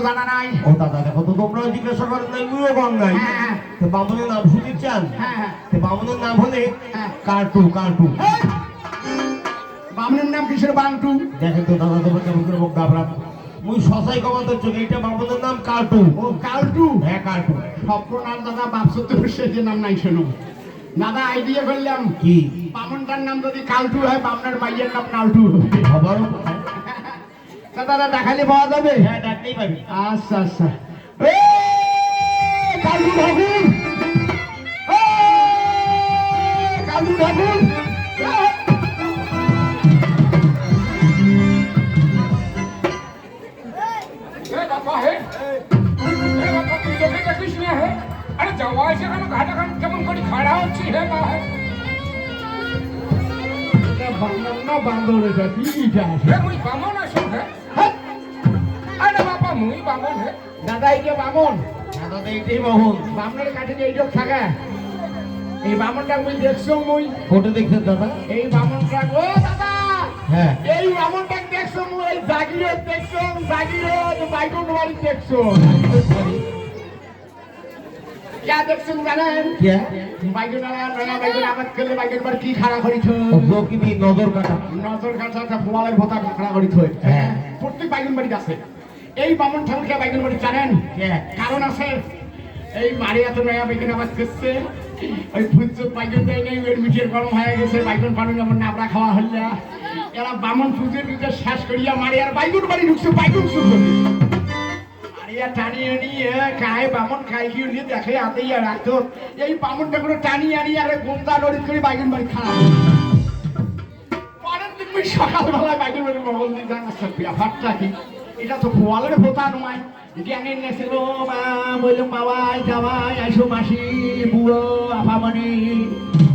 জানা নাই ও দাদা দেখো তো তোমরা জিজ্ঞাসা করেন নাই মুইও কম নাই হ্যাঁ, হ্যাঁ। তো বামুনের নাম শুনতে চান হ্যাঁ হ্যাঁ। তো বামুনের নাম হলে হ্যাঁ। কার্টু কার্টু বামনের নাম কিসের বাংটু? দেখেন তো দাদা তোমার কেমন করে মুখ ঘাবড়া মুই সসাই কমাতে চোখ এইটা বামুনের নাম কার্টু ও কালটু হ্যাঁ কার্টু স্বপ্ন নাম দাদা বাপসত্য সে যে নাম নাই শোনো। দাদা আইডিয়া করলাম। কি? বামনটার নাম যদি কালটু হয় বামনের মাইয়ের নাম কালটু হবে। তা দাদা দেখালে পাওয়া যাবে? হ্যাঁ ডাকলেই পাবি। আচ্ছা আচ্ছা। কালু ঠাকুর। আরে যাওয়া আছে কেন? ঘাটা কেমন করে খাড়া হচ্ছে হে মা বান্দর না বান্দর এটা কি এটা মুই কামনা শুনে মুই বামন হে দাদা এই বামন। দাদা এইটাই বামুন। বামনের কাছে যে এইসব থাকে। এই বামনটা মুই দেখছ মুই। ফটো দেখছেন দাদা? এই বামনটা ও দাদা! হ্যাঁ। এই বামনটা দেখছ মুই এই দেখছ বাইকন বাড়ি দেখছ। क्या জানেন? কে? বাইকন বাইকন কেলে বাইকন বাড়ি কি খাড়া করিছ কি নজর কাটা। নজর কাছে একটা ফোয়ালের ভোতা খাড়া করিছ হ্যাঁ। প্রত্যেক বাইকন বাড়ি আছে। এই বামন ঠাকুরকে বাইকন বাড়ি জানেন? কে কারণ আছে এই বাড়ি এত নয়া বাইকন আবাদ করছে। ওই ফুলচুর বাইকন দেয় নেই ওর মিটের গরম হয়ে গেছে বাইকন পানি যেমন নাবড়া খাওয়া হল্লা এরা বামন পুজোর দিকে শেষ করিয়া মারি আর বাইকন বাড়ি ঢুকছে বাইকন শুরু মারিয়া টানিয়ে নিয়ে খায় বামন খাই গিয়ে নিয়ে দেখে আতেই আর রাখতো এই বামনটা করে টানিয়ে আনি আর নড়িত করে বাইকন বাড়ি খারাপ পরের দিন ওই সকালবেলায় বাইকের বাড়ি জানাচ্ছে ব্যাপারটা কি? এটা তো ফোয়ালের ভোতা নয়। জ্ঞানের নেছিল মা বললাম বাবাই জামাই আইসো মাসি বুড়ো আফামণি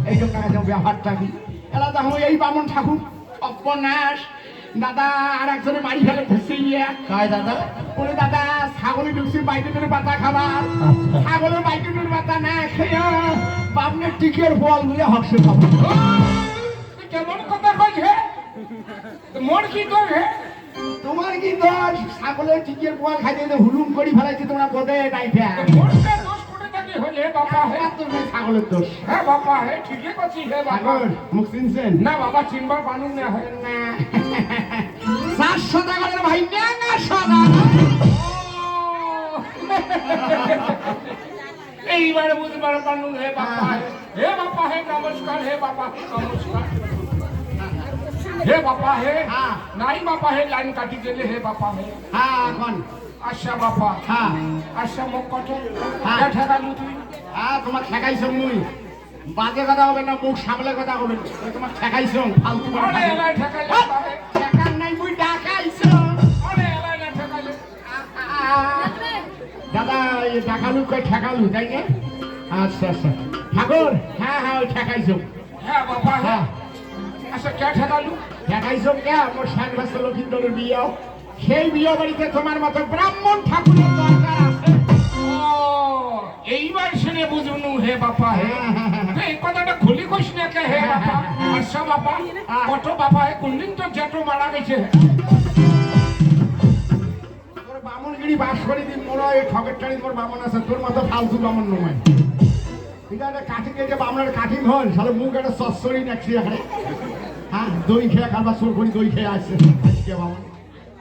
এইসব টাকা ব্যাপারটা কি? এরা দেখো এই বামন ঠাকুর অপনাশ দাদা আর একজনে মারি ফেলে ইয়ে কায় দাদা? বলে দাদা ছাগলে ঢুকছে বাইকের পাতা খাবার। আচ্ছা। ছাগলের বাইকের পাতা না খেয়ে বামনের টিকের বল নিয়ে হকসে খাব কেমন কথা কইছ? হে তো মোর কি কর হে তোমার কি দোষ? ছাগলের টিকের পোয়াল খাইতে এনে হুলুম করি ফেলাইছি তোমরা বোধে নাই হলে হে। ছাগলের দোষ। হ্যাঁ হে ঠিকই হে মুখ চিনছেন? না বাবা চিনবার পানুন না হে না। চারশো টাকার ভাই না সদা। এইবারে বুঝবার পানুন হে বাপা হে। হে বাপা হে নমস্কার হে বাপা নমস্কার। হে বাপা হে হ্যাঁ। নাই বাপা হে লাইন কাটি দিলে হে বাপা হে হ্যাঁ এখন আচ্ছা বাপা হ্যাঁ আচ্ছা মোক কত হ্যাঁ। ঠেকালু তুই হ্যাঁ তোমার ঠেকাইছ মুই বাজে কথা হবে না মুখ সামলে কথা হবে তোমার ঠেকাইছ ফালতু নাই মুই ডাকাইছ দাদা ডাকালু কই ঠেকালু তাই না আচ্ছা আচ্ছা ঠাকুর হ্যাঁ হ্যাঁ ওই ঠেকাইছ হ্যাঁ হে হ্যাঁ আচ্ছা কে ঠেকালু দেখাইছো কে? আমার ষাট বছর লক্ষিন্দরের বিয়ে। সেই বিয়ে বাড়িতে তোমার মতো ব্রাহ্মণ ঠাকুরের দরকার আছে। এইবার শুনে বুঝুনু হে বাপা হে। হ্যাঁ, হ্যাঁ, হ্যাঁ। এই কথাটা খুলি কইস না কে হে বাপা? আচ্ছা বাপা কত বাপা হে? কোনদিন তো জেঠু মারা গেছে। তোর বামনগিরি বাস করে দিন মোরা এই ঠকের টানি তোর বামন আছে। তোর মতো ফালতু বামন নয়। ঠিক আছে কাঠি কেটে বামনের কাঠি হল সালে মুখ একটা সসরি নাকছি এখানে। হ্যাঁ দই খেয়ে খাবার সোর করি দই খেয়ে আসছে আজকে বামন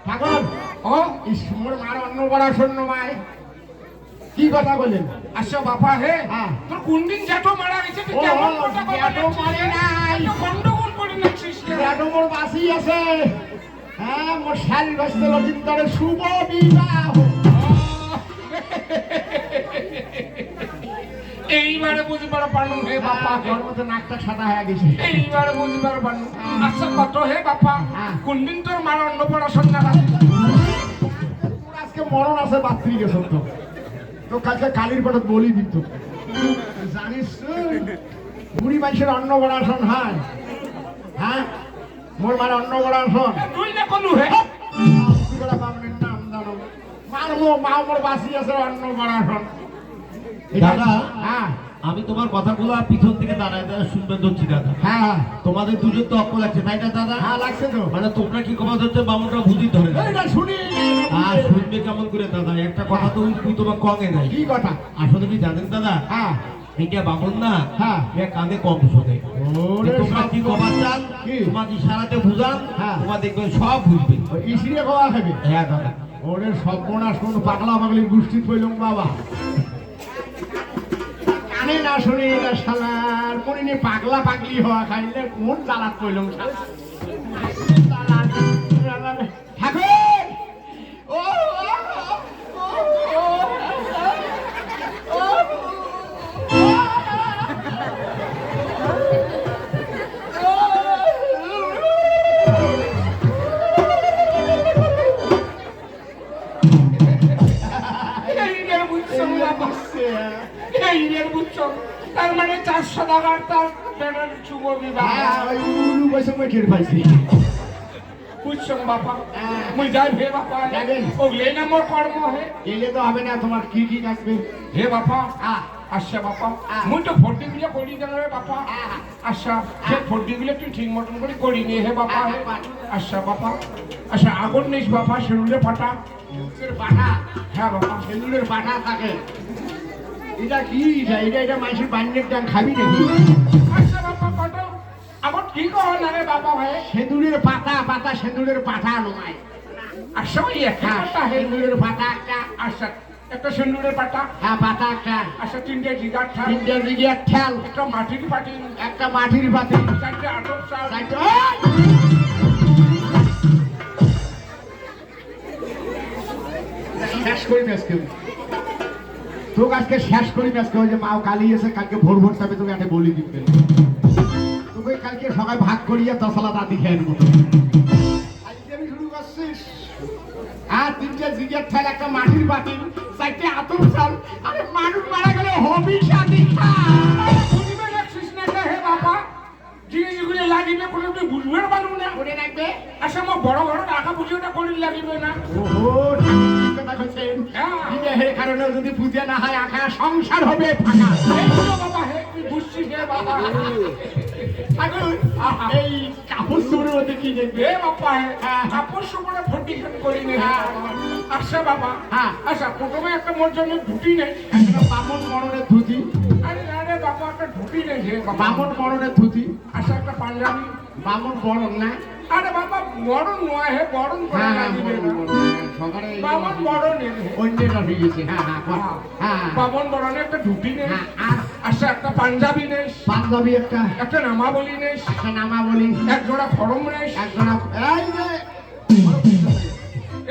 ঠাকুর ও মার করা শূন্য মায় কি কথা বলেন আচ্ছা বাপা হে হ্যাঁ। তোর কোনদিন জেঠু মারা গেছে তুই কেমন কথা জ্যাঠু মারে নাই। গন্ডগোল করে কেন? ব্যাটো মোর বাসি আছে হ্যাঁ মোর শাল ব্যস্ত লক্ষিন্দরের শুভ বিবাহ এইবারে বুঝবার পারলুম হে বাপা তোর মতো নাকটা সাদা হয়ে গেছে। এইবারে বুঝবার পারলুম আচ্ছা কত হে বাপা? হ্যাঁ। কোনদিন তোর মার অন্নপ্রাশন না তোর আজকে মরণ আছে বাত্রি গেছ তো। তো কালকে কালির পাঠত বলি দিত। জানিস বুড়ি মানুষের অন্ন বড়াসন হয়। হ্যাঁ? মোর মার অন্ন বড়াসন তুই না কলু হে? বামনের নাম জানো। মার মো মোর বাসি আছে অন্ন বড়াসন দাদা হ্যাঁ। আমি তোমার কথাগুলো পিছন থেকে দাঁড়ায় দাঁড়ায় শুনবে ধরছি দাদা। হ্যাঁ। হ্যাঁ তোমাদের দুজন তো অক্কল লাগছে তাই না দাদা? হ্যাঁ লাগছে তো। মানে তোমরা কি কমা ধরছে বামুনটা বুঝি ধরে শুনি। আর শুনবে কেমন করে দাদা? একটা কথা তো তুই তোমার কঙে নাই কি কথা? আসলে কি জানেন দাদা? হ্যাঁ। বামুন না হ্যাঁ। কানে কম শোনে তোমরা কি সব- কবার চান কি? তোমার ইশারাতে বুঝান হ্যাঁ। তোমার দেখবেন সব বুঝবে। ইসিরে খাওয়া খাবে হ্যাঁ দাদা। ওরে সর্বনাশ কোন পাগলা পাগলি গোষ্ঠী কইলাম বাবা। কানে না শুনি এটা শালার নেই পাগলা পাগলি হওয়া খাইলে কোন জ্বালাত কইলাম শালা? চারশো টাকার তার বেটার শুভ বিবাহ হ্যাঁ, টের পাইছি বুঝছ হ্যাঁ। মুই যাই হে যাবেন? ওগলে না মোর কর্ম হে এলে তো হবে না তোমার কি কি আসবে হে হ্যাঁ। আচ্ছা হ্যাঁ। মুই তো ভর্তি গুলো করি রে হ্যাঁ। আচ্ছা সে ভর্তি গুলো ঠিক মতন করে করি নি হে হ্যাঁ, হ্যাঁ, আচ্ছা বাবা আচ্ছা আগুন নিস বাবা সেরুলে ফাটা বাটা হ্যাঁ বাবা সেলুলের বাটা থাকে এটা কি? এটা এটা মানুষের বান্যের ডান খাবি নাকি? আমার কি কহ না রে বাবা ভাই? সেঁদুরের পাতা পাতা সেঁদুরের পাতা নয়। আচ্ছা ওই একটা হ্যাঁ সেঁদুরের পাতা একটা। আচ্ছা একটা সেন্দুরের পাটা হ্যাঁ পাতা একটা। আচ্ছা তিনটে জিগার ঠাল তিনটে দিকে ঠেল একটা মাটির পাটি। একটা মাটির পাতি। চারটে আটক চাল। চারটে- শেষ করি আজকে তোকে আজকে শেষ করি আজকে ওই যে মাও কালি এসে কালকে ভোর ভোর তবে তোকে একটা বলি দিতে তোকে কালকে সবাই ভাগ করিয়া তসলা দাদি খেয়ে নেব শুরু করছিস আর তিনটে জিগের ঠেল একটা মাটির বাতিল চারটে আতর চাল আরে মানুষ মারা গেলে হবি শাদি খা। না হে বাবা জিনিসগুলো লাগিবে কোনো তুই বুঝবে পারব না। রাখবে? আচ্ছা আমার বড় বড় টাকা পুজোটা করে লাগিবে না। ওহো কথা হ্যাঁ। বিবাহের কারণে যদি পূজা না হয় আখা সংসার হবে ফাঁকা। বাবা হে বুঝছিস হে বাবা। ঠাকুর এই কাপড় চোপড়ের মধ্যে কি দেখবে? হে বাবা। কাপড় সুপড়ে ফটিকেন করি নে। আচ্ছা বাবা। হ্যাঁ। আচ্ছা প্রথমে একটা মোর জন্য ধুতি নেই একটা বামন মরণের ধুতি। আরে আরে বাবা একটা ধুতি নেই বামন মরণের ধুতি। আচ্ছা একটা পাঞ্জাবি। বামন বরণ না? আরে বাবা বরণ নয় হে বরণ করে হ্যাঁ বরণ, না। হ্যাঁ, যে বামন বরণ অন্যেরা হয়ে হ্যাঁ হ্যাঁ হ্যাঁ। বামন বরণে একটা ধুতি নেই। হ্যাঁ, আচ্ছা একটা পাঞ্জাবি নেই। পাঞ্জাবি একটা। একটা নামাবলি নেই। একটা নামা বলি এক জোড়া খরম নেই। একজনা এই যে।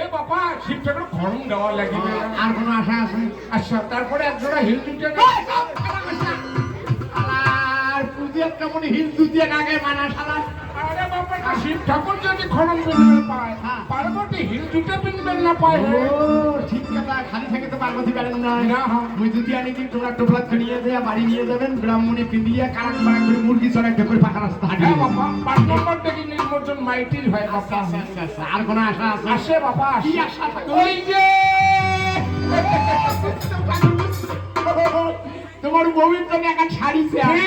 এ বাবা শিবটাকে খরম দেওয়া লাগিবে আর কোনো আশা আছে? আচ্ছা তারপরে এক জোড়া হিল নেই। আর দিয়ে নাগে মানা শালা আরে বাবা না শিব ঠাকুর যদি খরম পিনবেন পায় হ্যাঁ। পার্বতী হিল পিনবেন না পায় ঠিক কথা খালি থেকে তো পার্বতী পারেন না হ্যাঁ। মুই যদি আনি দিই তোমরা টোপলা ছড়িয়ে দেয়া বাড়ি নিয়ে যাবেন ব্রাহ্মণে পিন্দিয়ে কারাক বারাক করে মুরগি চড়াই করে পাকা রাস্তা। বাবা পাঁচ নম্বর দেখি নির্বাচন মাইটির হয় বাবা। আর কোনো আশা আছে আসে বাবা কি আশা থাকে? ওই যে তোমার বউয়ের জন্য একটা শাড়ি চাই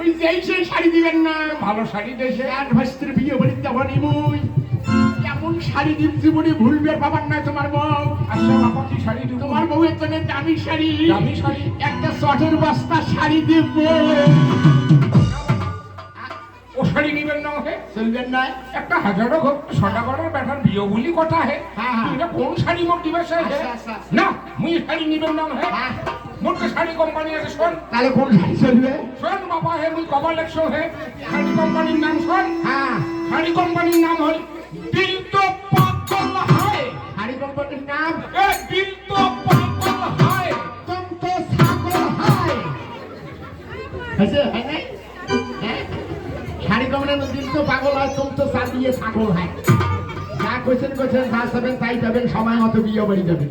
ওই যেই সেই শাড়ি দিবেন না? ভালো শাড়ি দেশে আর ভাস্তির বিয়ে বাড়ি যাবনি মুই কেমন শাড়ি দিব জীবনে ভুলবে বাবার না তোমার বউ। আচ্ছা বাবা কি শাড়ি দিব? তোমার বউ এত দামি শাড়ি। দামি শাড়ি? একটা চটের বস্তা শাড়ি দিব। শাড়ি নিবেন না ওকে? চলবেন না। একটা হাজারো হোক সদাগরের ব্যাটার বিয়ে বলি কথা হে। হ্যাঁ, হ্যাঁ। এটা কোন শাড়ি মোক দিবে সে? আচ্ছা, আচ্ছা, আচ্ছা। না মুই শাড়ি নিবেন না হে হ্যাঁ। তো শাড়ি কোম্পানি আছে শোন। তাহলে কোন শাড়ি চলবে? শোন বাবা হে মুই কবা লেখছো হে। শাড়ি কোম্পানির নাম শোন। হ্যাঁ। শাড়ি কোম্পানির নাম হল দিল তো পাগল হায়। শাড়ি কোম্পানির নাম? এ দিল তো পাগল হায়। তুম তো হয়েছে? হয় হ্যাঁ দিন তো পাগল হয় তুম তো চা দিয়ে ছাগল হয়। যা কোয়েছেন কোয়েছেন যা যাবেন তাই যাবেন সময় মতো বিয়ে বাড়ি যাবেন।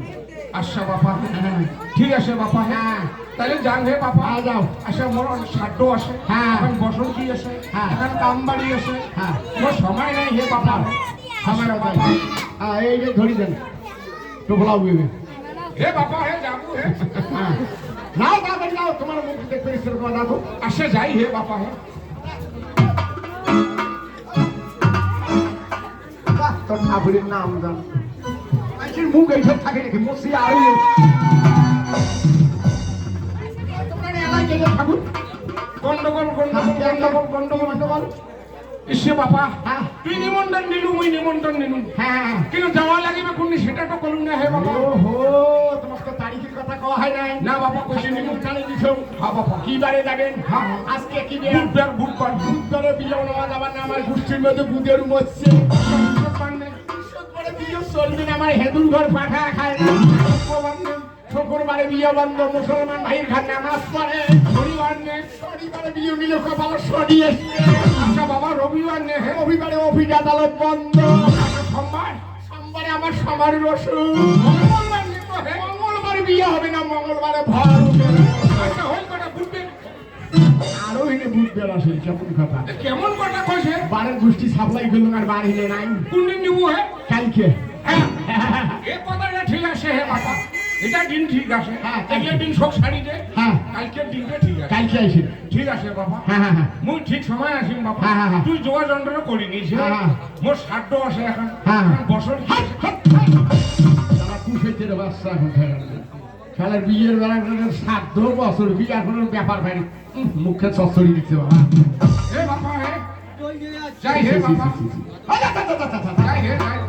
আচ্ছা বাবা হ্যাঁ। ঠিক আছে বাবা হ্যাঁ। হ্যাঁ তাহলে যান হে বাবা হ্যাঁ, যাও। আচ্ছা মোর সাধ্য আছে। হ্যাঁ। এখন বসন্তী আছে? হ্যাঁ। এখন কাম বাড়ি আছে। হ্যাঁ। মোর সময় নাই হে বাবা সময় মতো হ্যাঁ এই যে ধরি দেন। টোপলা উঠবে হে বাবা হে যাব হে। হ্যাঁ। নাও তাড়াতাড়ি নাও। তোমার মুখ দেখতে করে দেখো আসে যাই হে বাবা হে। তোর ঠাকুরের নাম মানুষের মুখ এইসব থাকে নাকি? মসি আর ঠাকুর। গন্ডগোল গন্ডগোল গন্ডগোল গন্ডগোল গন্ডগোল ইসে বাবা হ্যাঁ। তুই নিমন্ত্রণ নিলু মুই নিমন্ত্রণ নিলু। হ্যাঁ। হ্যাঁ কিন্তু যাওয়া লাগিবে কোন সেটা তো করুন না হে বাবা। ওহো তোমার তো তারিখের কথা কওয়া হয় নাই। না বাবা কইছে জানি দিছো হ্যাঁ বাবা। কি বারে যাবেন? হ্যাঁ। আজকে কি বুধবার বুধবার। বুধবারে বিয়ে যাবার না আমার গোষ্ঠীর মধ্যে বুধের মরছে। শুক্রবারে বিয়ে চলবে না আমার হেদুর ঘর পাঠা খায় না। শুক্রবার বিয়ে বন্ধ মুসলমান ভাইয়ের ঘর নামাজ পড়ে। শনিবার নেই শনিবারে বিয়ে নিলে কপাল সরি এসছে। আচ্ছা বাবা রবিবার হে রবিবারে অফিস আদালত বন্ধ। সোমবার সোমবারে আমার ওষুধ মঙ্গলবার মঙ্গলবারে বিয়ে হবে না মঙ্গলবারে ভর আচ্ছা হই কটা বুঝবে আরও এনে আসে কেমন কথা? কেমন কটা কইছে? বারের গোষ্ঠী সাপ্লাই করল আর হিলে নাই। কোন দিন নিবো হে? কালকে। হ্যাঁ। এ কথাটা ঠিক আছে হে বাবা। এটা দিন ঠিক আছে। হ্যাঁ, কালকের দিন সব শাড়ি দে। হ্যাঁ। কালকের দিনটা ঠিক আছে। কালকে আইসি ঠিক আছে বাবা। হ্যাঁ হ্যাঁ হ্যাঁ। মুই ঠিক সময় আসিম বাবা। হ্যাঁ, হ্যাঁ, হ্যাঁ। তুই যোগাযন্ত্র করি নিস হ্যাঁ, হ্যাঁ। মোর সাধ্য আছে এখন। হ্যাঁ। বছর কি আছে? তারা কুশের বাচ্চা খেলার বিয়ের বেলা সাত বছর বিয়ে এখনও ব্যাপার পাইনি মুখে চচ্চড়ি দিচ্ছে বাবা। হে বাবা হে। যাই হে বাবা। যাই হে যাই।